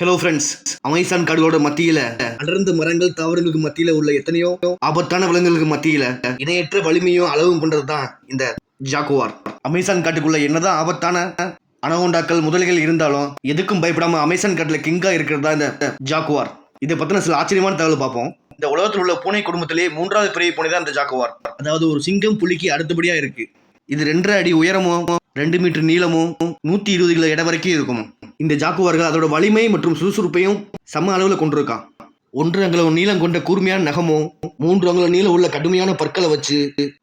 Hello friends Amazon காடுகளோட மத்தியில அடர்ந்த மரங்கள் தாவரங்களுக்கு மத்தியில உள்ள எத்தனையோ ஆபத்தான விலங்குகளுக்கு மத்தியில இணையற்ற வலிமையும் அளவும் கொண்டது இந்த ஜாக்குவார் அமேசான் காட்டுக்குள்ள என்னதான் ஆபத்தான அனகோண்டாக்கள் முதலைகள் இருந்தாலும் எதுக்கும் பயப்படாம அமேசான் காட்டுல கிங்கா இருக்கிறதா இந்த ஜாக்குவார் இதை பத்தின சில ஆச்சரியமான தகவல் பார்ப்போம். இந்த உலகத்தில் உள்ள பூனை குடும்பத்திலேயே மூன்றாவது பெரிய பூனை தான் இந்த ஜாக்குவார் அதாவது ஒரு சிங்கம் புலிக்கு அடுத்தபடியா இருக்கு. இது ரெண்டரை அடி உயரமும் ரெண்டு மீட்டர் நீளமும் நூத்தி இருபது கிலோ இடம் வரைக்கும் இருக்கும். இந்த ஜாக்குவார்கள் அதோட வலிமை மற்றும் சுறுசுறுப்பையும் சம அளவில் கொண்டிருக்கான். ஒன்று அங்குலம் நீளம் கொண்ட கூர்மையான நகமும் மூன்று அங்குலம் நீளம் உள்ள கடுமையான பற்களை வச்சு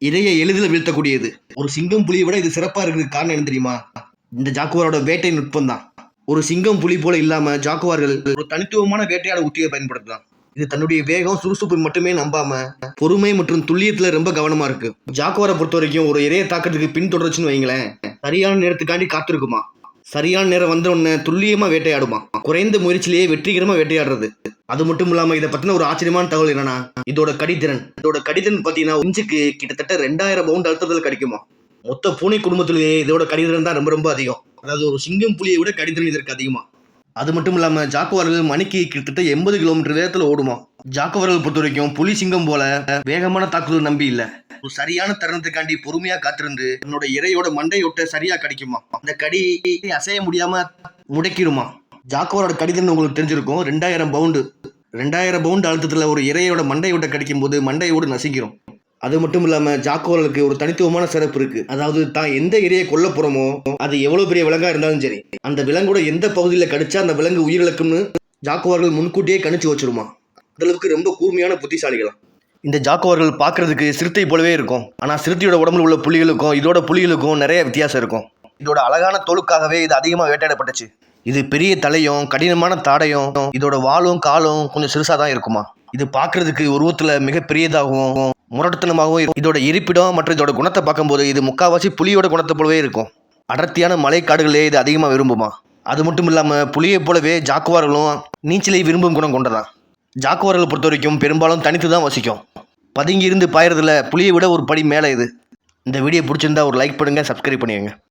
இதைய எளிதில் வீழ்த்தக்கூடியது. ஒரு சிங்கம் புலியை விட இது சிறப்பா இருக்கிறது காரணம் என்ன தெரியுமா? இந்த ஜாக்குவாரோட வேட்டை நுட்பம் தான் ஒரு சிங்கம் புலி போல இல்லாம ஜாக்குவார்கள் ஒரு தனித்துவமான வேட்டையாட உத்தியை பயன்படுத்தலாம். இது தன்னுடைய வேகம் சுறுசுறுப்பு மட்டுமே நம்பாம பொறுமை மற்றும் துல்லியத்துல ரொம்ப கவனமா இருக்கு. ஜாக்குவாரை பொறுத்த வரைக்கும் ஒரு இறைய தாக்கிறதுக்கு பின்தொடர்ச்சுன்னு வைங்களேன் சரியான நேரத்துக்காண்டி காத்திருக்குமா? சரியான நேரம் வந்த உடனே துல்லியமாக வேட்டையாடுமா? குறைந்த முயற்சியிலேயே வெற்றிகரமாக வேட்டையாடுறது. அது மட்டும் இல்லாம இதை பத்தின ஒரு ஆச்சரியமான தகவல் என்னன்னா இதோட கடித்திறன் இதோட கடித்திறன் பார்த்தீங்கன்னா இன்ச்சுக்கு கிட்டத்தட்ட ரெண்டாயிரம் பவுண்ட் அழுத்தத்தில் கிடைக்குமா? மொத்த பூனை குடும்பத்திலேயே இதோட கடிதிறன் தான் ரொம்ப ரொம்ப அதிகம். அதாவது ஒரு சிங்கம் புலியை விட கடிதிறன் இதற்கு அதிகமாக அது மட்டும் இல்லாமல் ஜாக்குவார்கள் மணிக்கு கிட்டத்தட்ட எண்பது கிலோமீட்டர் வேகத்தில் ஓடுமா? ஜாக்குவார்கள் பொறுத்த வரைக்கும் புலி சிங்கம் போல வேகமான தாக்குதல் நம்பி இல்ல. ஒரு சரியான தருணத்துக்காண்டி பொறுமையா காத்திருந்து என்னோட இரையோட மண்டையொட்ட சரியா கிடைக்குமா? அந்த கடி அசைய முடியாம முடக்கிடுமா? ஜாக்குவாரோட கடிதம் உங்களுக்கு தெரிஞ்சிருக்கும். ரெண்டாயிரம் பவுண்டு. ரெண்டாயிரம் பவுண்டு அழுத்தத்தில் ஒரு இரையோட மண்டையோட கிடைக்கும் போது மண்டையோடு நசிக்கிறோம் அது மட்டும் இல்லாம ஜாக்குவார்களுக்கு ஒரு தனித்துவமான சிறப்பு இருக்கு. அதாவது தான் எந்த இரையை கொல்ல போறோமோ அது எவ்வளவு பெரிய விலங்கா இருந்தாலும் சரி அந்த விலங்கோட எந்த பகுதியில் கடிச்சா அந்த விலங்கு உயிரிழக்கும்னு ஜாக்குவார்கள் முன்கூட்டியே கணிச்சு வச்சிருமா? அந்தளவுக்கு ரொம்ப கூர்மையான புத்திசாலிகளாம். இந்த ஜாக்குவார்கள் பார்க்கறதுக்கு சிறுத்தை போலவே இருக்கும். ஆனால் சிறுத்தையோட உடம்புல உள்ள புலிகளுக்கும் இதோட புலிகளுக்கும் நிறைய வித்தியாசம் இருக்கும். இதோட அழகான தோலுக்காகவே இது அதிகமாக வேட்டையாடப்பட்டுச்சு. இது பெரிய தலையும் கடினமான தாடையும் இதோட வாலும் காலும் கொஞ்சம் சிறுசாக தான் இருக்குமா. இது பார்க்குறதுக்கு உருவத்தில் மிக பெரியதாகவும் முரட்டுத்தனமாகவும் இதோட இருப்பிடம் மற்றும் இதோட குணத்தை பார்க்கும்போது இது முக்காவாசி புலியோட குணத்தை போலவே இருக்கும். அடர்த்தியான மலைக்காடுகளே இது அதிகமாக விரும்புமா. அது மட்டும் இல்லாமல் புலியை போலவே ஜாக்குவார்களும் நீச்சலை விரும்பும் குணம் கொண்டதான் ஜாக்குவார்களை பொறுத்த வரைக்கும் பெரும்பாலும் தனித்து தான் வசிக்கும். பதுங்கி இருந்து பாயறதுல புலியை விட ஒரு படி மேலே இது. இந்த வீடியோ பிடிச்சிருந்தா ஒரு லைக் பண்ணுங்கள் சப்ஸ்கிரைப் பண்ணிடுங்க